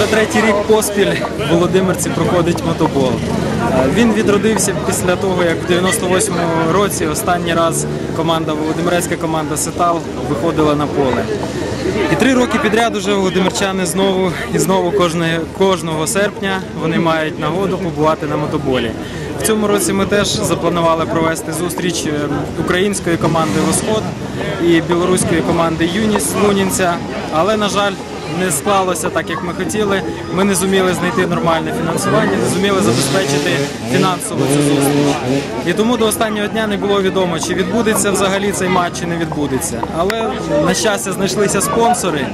Вже третій рік поспіль в Володимирці проходить мотобол. Е, Він відродився після того, як в 98-му році останній раз команда Володимирецька команда Сетал виходила на поле. І три роки підряд уже володимирчани знову і знову кожне, кожного серпня вони мають нагоду побувати на мотоболі. В цьому році ми теж запланували провести зустріч е, української команди Восход і білоруської команди Юніс Лунінця, але на жаль. Не склалося так, як ми хотіли. Ми не зуміли знайти нормальне фінансування, не зуміли забезпечити фінансово цю зустріч. І тому до останнього дня не було відомо, чи відбудеться взагалі цей матч, чи не відбудеться. Але на щастя знайшлися спонсори,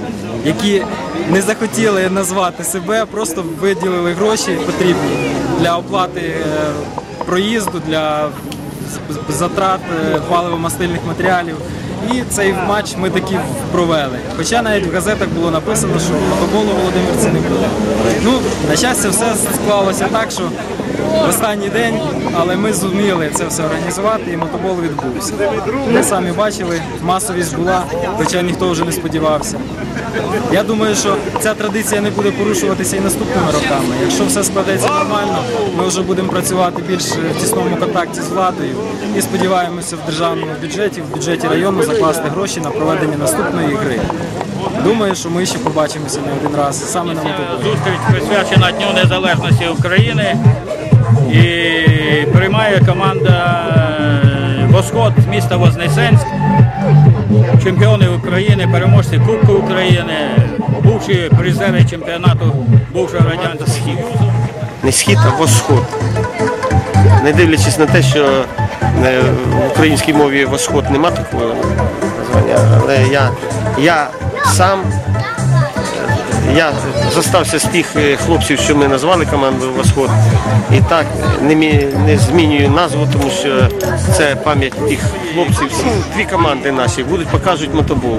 які не захотіли назвати себе, просто виділили гроші потрібні для оплати е, проїзду, для затрат е, паливо-мастильних матеріалів. І цей матч ми таки провели. Хоча навіть в газетах було написано, що мотоболу в Володимирці не буде. Ну, на щастя, все склалося так, що в останній день, але ми зуміли це все організувати і мотобол відбувся. Ви самі бачили, масовість була, хоча ніхто вже не сподівався. Я думаю, що ця традиція не буде порушуватися і наступними роками. Якщо все складеться нормально, ми вже будемо працювати більш в тісному контакті з владою і сподіваємося в державному бюджеті, в бюджеті району закласти гроші на проведення наступної гри. Думаю, що ми ще побачимося не один раз саме на мотоболі. Зустріч присвячена Дню Незалежності України і приймає команда е, Восход міста Вознесенськ, чемпіони України, переможці Кубку України, бувші призери чемпіонату бувшого радянського схід. не схід, а восход. Не дивлячись на те, що е, в українській мові восход нема такого названня, але я, я сам я зостався з тих е, хлопців, що ми назвали командою Восход. І так не, змінюю назву, тому що це пам'ять тих хлопців. Дві команди наші будуть покажуть мотобол.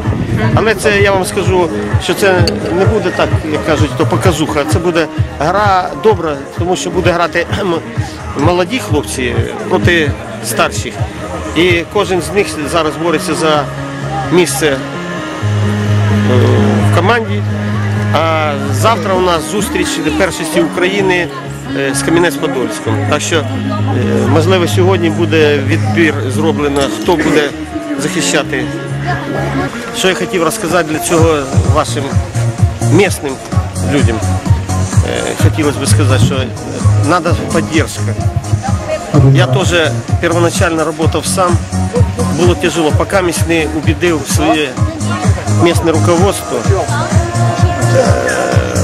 Але це я вам скажу, що це не буде так, як кажуть, то показуха. Це буде гра добра, тому що буде грати молоді хлопці проти старших. І кожен з них зараз бореться за місце е, в команді. А завтра у нас зустріч першості України е, з Кам'янець-Подольськом. Так що, е, можливо, сьогодні буде відбір зроблено, хто буде захищати. Що я хотів розказати для цього вашим місним людям. Е, Хотілося б сказати, що треба підтримка. Я теж первоначально працював сам. Було тяжело, поки не убедив своє місне руководство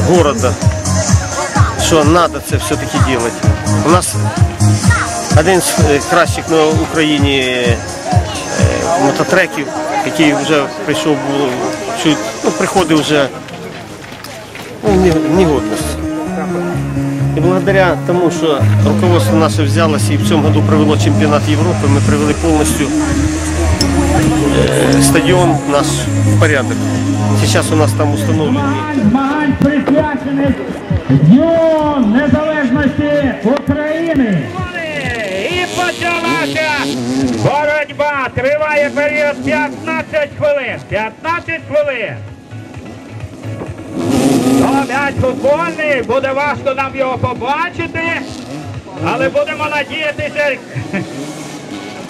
города, що треба це все-таки робити. У нас один з е, кращих на Україні е, мототреків, який вже прийшов, було, ну, приходив вже ну, в не- в негодність. Благодаря тому, що руководство наше взялося і в цьому году провело чемпіонат Європи, ми привели повністю стадіон наш в порядок. Зараз у нас там установлені змагань присвячених Дню Незалежності України. І почалася боротьба. Триває період 15 хвилин. 15 хвилин. Ну, м'яч футбольний, буде важко нам його побачити, але будемо надіятися.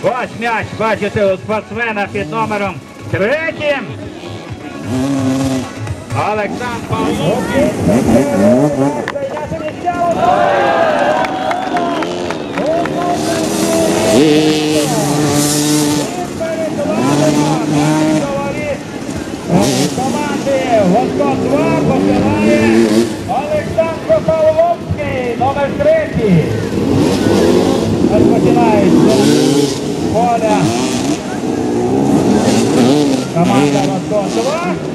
Ось м'яч, бачите, у спортсмена під номером третім. Олександр Павлов. Команди Воскот 2 посилає Команда Воскот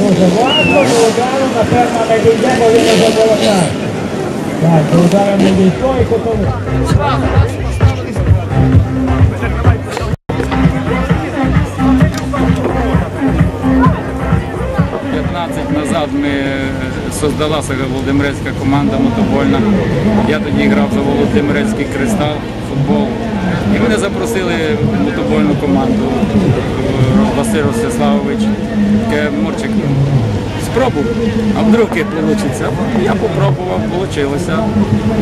Дуже важко, до удару, напевно, не дійде, бо він уже володар. Так, до удару не дійшло і котову. 15 создалася Володимирецька команда мотобольна. Я тоді грав за Володимирецький кристал футбол. І мене запросили в мотобольну команду е, Василь Ростиславович. Мурчик, спробуй, а вдруг і вийде. Я попробував, вийшло.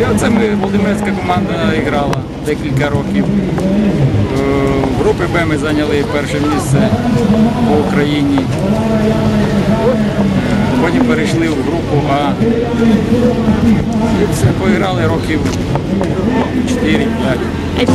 І оце ми Володимирецька команда грала декілька років. Е, В групі Б ми зайняли перше місце по Україні. Потім перейшли в групу А. І все, поіграли років 4-5.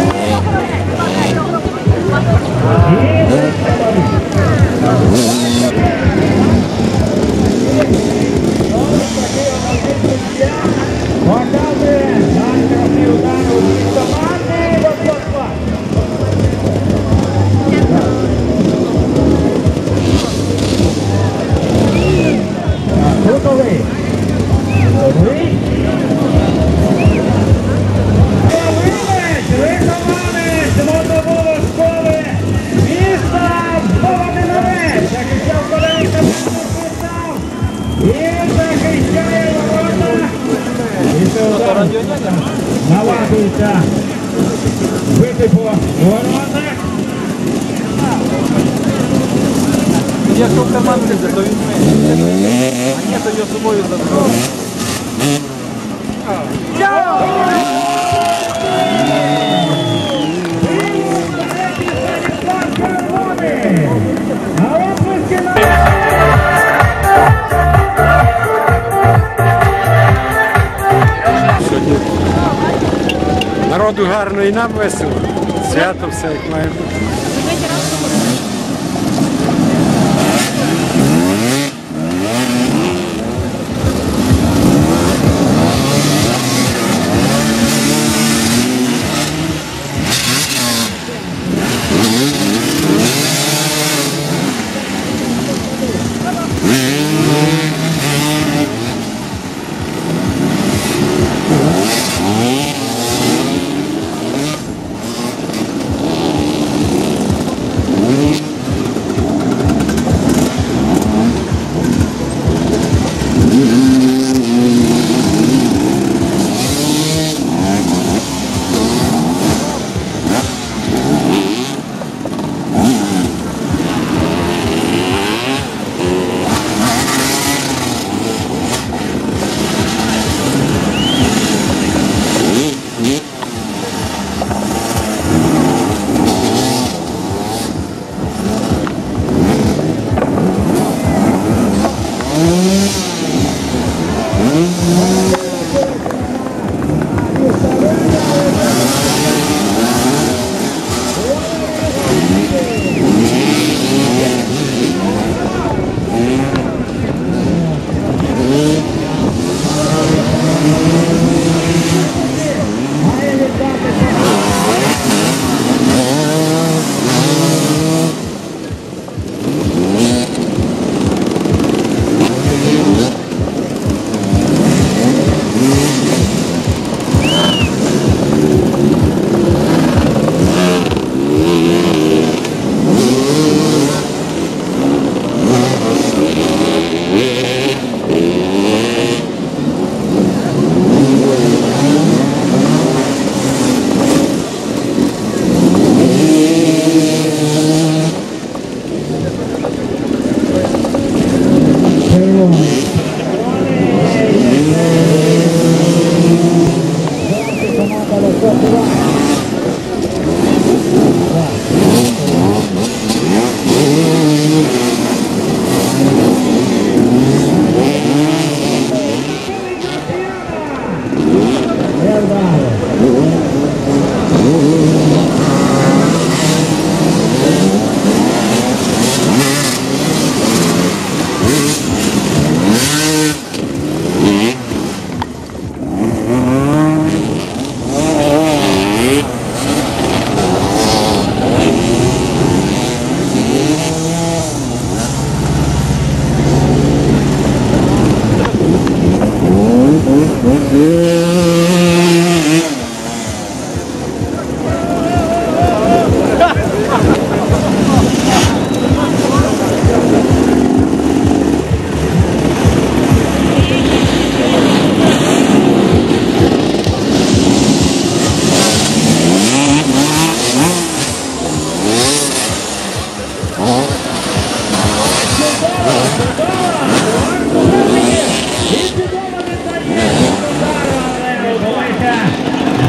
З собою забрав. Народу гарно і нам весело. Свято все як має бути.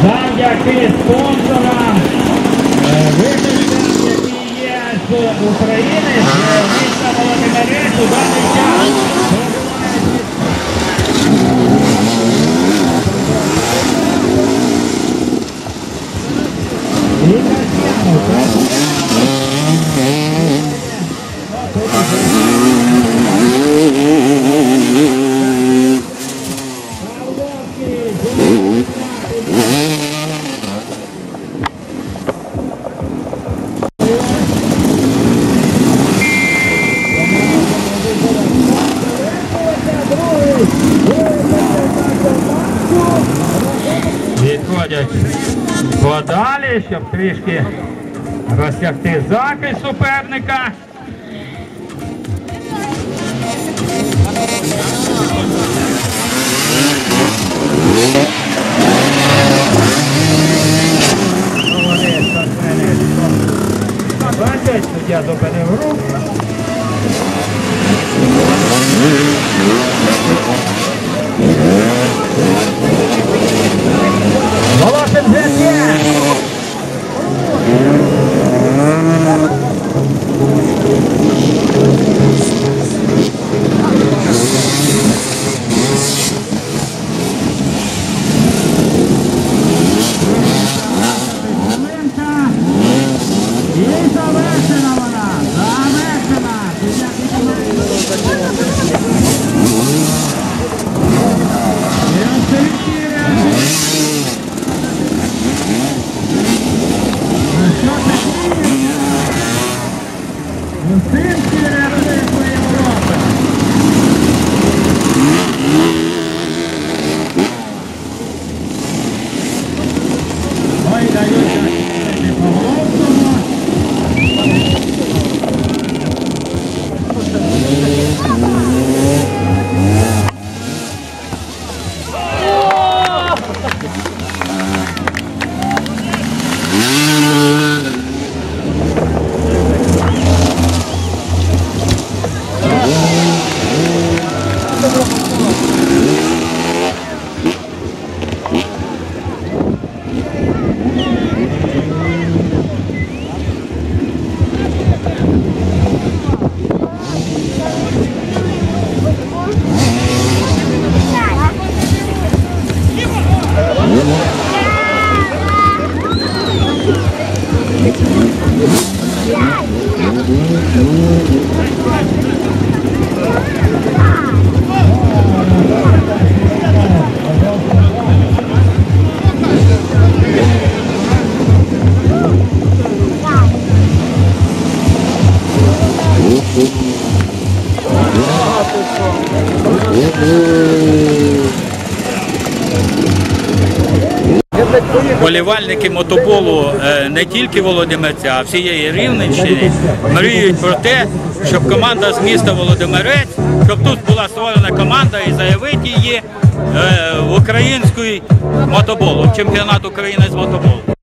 Завдяки спонсорам е, виборцям, які є з України, з міста Володимирець у даний час відходять подалі, щоб трішки розтягти захист суперника. Болівальники мотоболу е, не тільки Володимирця, а всієї Рівненщини мріють про те, щоб команда з міста Володимирець, щоб тут була створена команда і заявити її е, в український мотоболу, в чемпіонат України з мотоболу.